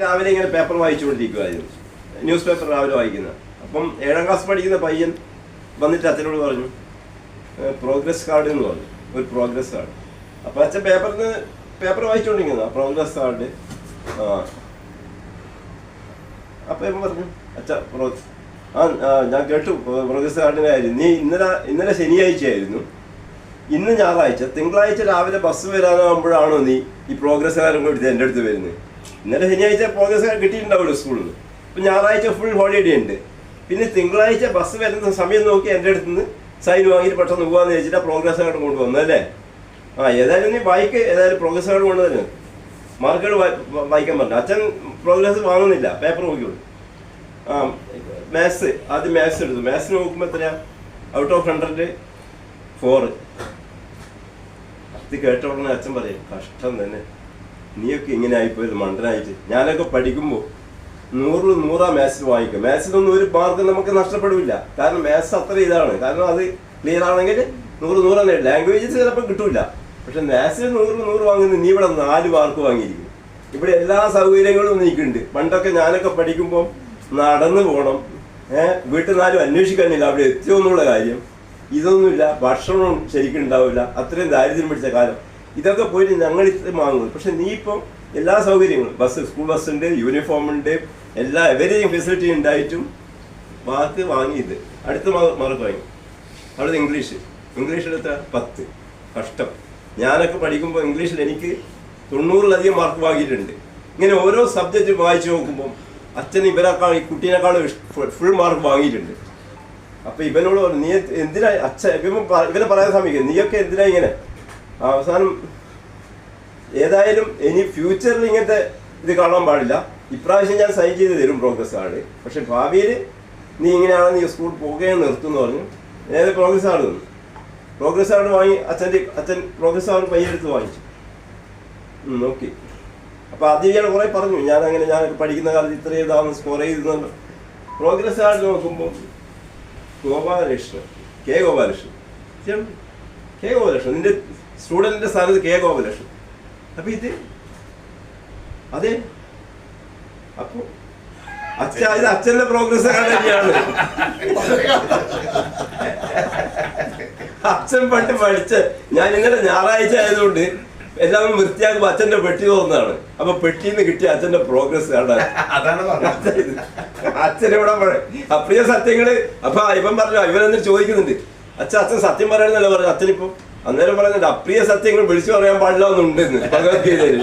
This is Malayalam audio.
രാവിലെ ഇങ്ങനെ പേപ്പർ വായിച്ചുകൊണ്ടിരിക്കുമായിരുന്നു ന്യൂസ് പേപ്പർ രാവിലെ വായിക്കുന്ന. അപ്പം ഏഴാം ക്ലാസ് പഠിക്കുന്ന പയ്യൻ വന്നിട്ട് അച്ഛനോട് പറഞ്ഞു പ്രോഗ്രസ് കാർഡ് എന്ന് പറഞ്ഞു. ഒരു പ്രോഗ്രസ് കാർഡ് അപ്പം അച്ഛൻ പേപ്പറിൽ നിന്ന് പേപ്പർ വായിച്ചുകൊണ്ടിരിക്കുന്ന പ്രോഗ്രസ് കാർഡ് ആ. അപ്പം ഇവൻ പറഞ്ഞു അച്ഛ പ്രോ ആ ഞാൻ കേട്ടു. പ്രോഗ്രസ് കാർഡിന്റെ കാര്യം. നീ ഇന്നലെ ഇന്നലെ ശനിയാഴ്ചയായിരുന്നു. ഇന്ന് ഞായറാഴ്ച. തിങ്കളാഴ്ച രാവിലെ ബസ് വരാനാകുമ്പോഴാണോ നീ ഈ പ്രോഗ്രസ് കാർഡും കൂടി എന്റെ അടുത്ത് വരുന്നത് ഇന്നലെ ശനിയാഴ്ച പ്രോഗ്രസ് കാർഡ് സ്കൂളിൽ അപ്പം ഞായറാഴ്ച ഫുൾ ഹോളിഡേ ഉണ്ട്. പിന്നെ തിങ്കളാഴ്ച ബസ് വരുന്ന സമയം നോക്കി എന്റെ അടുത്ത് നിന്ന് സൈൻ വാങ്ങിയിട്ട് പെട്ടെന്ന് പോകാമെന്ന് വെച്ചിട്ട് പ്രോഗ്രസ് കാർഡ് കൊണ്ടുവന്നു അല്ലേ? ആ ഏതായാലും നീ ബൈക്ക് ഏതായാലും പ്രോഗ്രസ് കാർഡ് കൊണ്ടുവന്നു മാർക്കുകൾ വായിക്കാൻ പറഞ്ഞു? അച്ഛൻ പ്രോഗ്രസ് വാങ്ങുന്നില്ല പേപ്പർ നോക്കിയുള്ളൂ ആ മാത്സ് ആദ്യം മാത്സ് എടുത്തു. മാത്സ് നോക്കുമ്പോൾ എത്രയാ? ഔട്ട് ഓഫ് ഹൺഡ്രഡ് ഫോറ് അത് കേട്ട ഉടനെ അച്ഛൻ പറയും കഷ്ടം തന്നെ. നീയൊക്കെ ഇങ്ങനെ ആയിപ്പോയത് മണ്ടനായിട്ട്? ഞാനൊക്കെ പഠിക്കുമ്പോൾ നൂറിൽ നൂറാ മാത്സ് വാങ്ങിക്കും. മാത്സിലൊന്നും ഒരു മാർക്ക് നമുക്ക് നഷ്ടപ്പെടില്ല. കാരണം മാത്സ് അത്ര ഇതാണ്. കാരണം അത് ക്ലിയർ ആണെങ്കിൽ നൂറ് നൂറാണ് ലാംഗ്വേജസ് ചിലപ്പോൾ കിട്ടൂല. പക്ഷെ മാത്സിൽ നൂറ് നൂറ് വാങ്ങുന്ന നീ ഇവിടെ നാല് മാർക്ക് വാങ്ങിയിരിക്കും ഇവിടെ എല്ലാ സൗകര്യങ്ങളും നീക്കുന്നുണ്ട് പണ്ടൊക്കെ ഞാനൊക്കെ പഠിക്കുമ്പോൾ നടന്നു പോകണം ഏഹ് വീട്ടിൽ നിന്നാലും അന്വേഷിക്കാനില്ല. അവിടെ എത്തിയോ എന്നുള്ള കാര്യം. ഇതൊന്നുമില്ല. ഭക്ഷണം ശരിക്കും ഉണ്ടാവില്ല. അത്രയും ദാരിദ്ര്യം പിടിച്ച കാലം. ഇതൊക്കെ പോയിട്ട് ഞങ്ങൾ വാങ്ങുന്നത് പക്ഷെ നീ ഇപ്പം എല്ലാ സൗകര്യങ്ങളും ബസ് സ്കൂൾ ബസ് ഉണ്ട് യൂണിഫോം ഉണ്ട് എല്ലാ എവരെയും ഫെസിലിറ്റി ഉണ്ടായിട്ടും വാക്ക് വാങ്ങിയത് അടുത്ത മാർക്ക് വാങ്ങി അവിടെ ഇംഗ്ലീഷ് ഇംഗ്ലീഷ് എടുത്ത പത്ത്. കഷ്ടം. ഞാനൊക്കെ പഠിക്കുമ്പോൾ ഇംഗ്ലീഷിൽ എനിക്ക് തൊണ്ണൂറിലധികം മാർക്ക് വാങ്ങിയിട്ടുണ്ട്. ഇങ്ങനെ ഓരോ സബ്ജക്റ്റ് വായിച്ചു നോക്കുമ്പോൾ അച്ഛൻ ഇവരെക്കാൾ ഈ കുട്ടീനേക്കാളും ഫുൾ മാർക്ക് വാങ്ങിയിട്ടുണ്ട്. അപ്പൊ ഇവനോട് നീ എന്തിനാ അച്ഛൻ ഇവൻ ഇവനെ പറയാൻ സമയം നീയൊക്കെ എന്തിനാ ഇങ്ങനെ അവസാനം ഏതായാലും ഇനി ഫ്യൂച്ചറിൽ ഇങ്ങനത്തെ ഇത് കാണാൻ പാടില്ല. ഇപ്രാവശ്യം ഞാൻ സൈൻ ചെയ്ത് തരും പ്രോഗ്രസ് കാർഡ് പക്ഷെ ഭാവിയിൽ നീ ഇങ്ങനെയാണ് നീ സ്കൂൾ പോകുകയും നിർത്തുമെന്ന് പറഞ്ഞു. ഏത് പ്രോഗ്രസ് കാർഡ് തന്നു. പ്രോഗ്രസ് കാർഡ് വാങ്ങി അച്ഛന്റെ അച്ഛൻ പ്രോഗ്രസ് കാർഡ് പയ്യെടുത്ത് വാങ്ങിച്ചു. നോക്കി അപ്പോൾ ആദ്യം ഇയാൾ കുറേ പറഞ്ഞു. ഞാൻ അങ്ങനെ ഞാൻ പഠിക്കുന്ന കാലത്ത് ഇത്ര ഇതാണ് സ്കോർ ചെയ്തെന്നുണ്ട് പ്രോഗ്രസ് കാർഡ് നോക്കുമ്പോൾ ഗോപാലകൃഷ്ണൻ കെ ഗോപാലകൃഷ്ണൻ. കെ ഗോപാലകൃഷ്ണൻ നിന്റെ സ്റ്റുഡന്റിന്റെ സ്ഥാനത്ത് കെ ഗോപലക്ഷ്മി അപ്പം ഇത് അതെ. അപ്പോൾ അച്ഛ ഇത് അച്ഛന്റെ പ്രോഗ്രസ് തന്നെയാണ്. അച്ഛൻ പണ്ട് പഠിച്ച് ഞാൻ ഇന്നലെ ഞായറാഴ്ച ആയതുകൊണ്ട് എല്ലാവരും വൃത്തിയാക്കുമ്പോൾ അച്ഛന്റെ പെട്ടി തോന്നാണ് അപ്പൊ പെട്ടിന്ന് കിട്ടിയ അച്ഛന്റെ പ്രോഗ്രസ് കാണാൻ. അതാണ് ഇവിടെ അപ്രിയ സത്യങ്ങൾ. അപ്പൊ ഇവൻ പറഞ്ഞു ഇവനെന്ന് ചോദിക്കുന്നുണ്ട് അച്ഛൻ അച്ഛൻ സത്യം പറയണമെന്നല്ല പറഞ്ഞു അച്ഛനിപ്പോ അന്നേരം പറയുന്നുണ്ട് അപ്രിയ സത്യങ്ങൾ വിളിച്ചു പറയാൻ പാടില്ല എന്നുണ്ടെന്ന്. ഭഗവത്ഗീതയിൽ.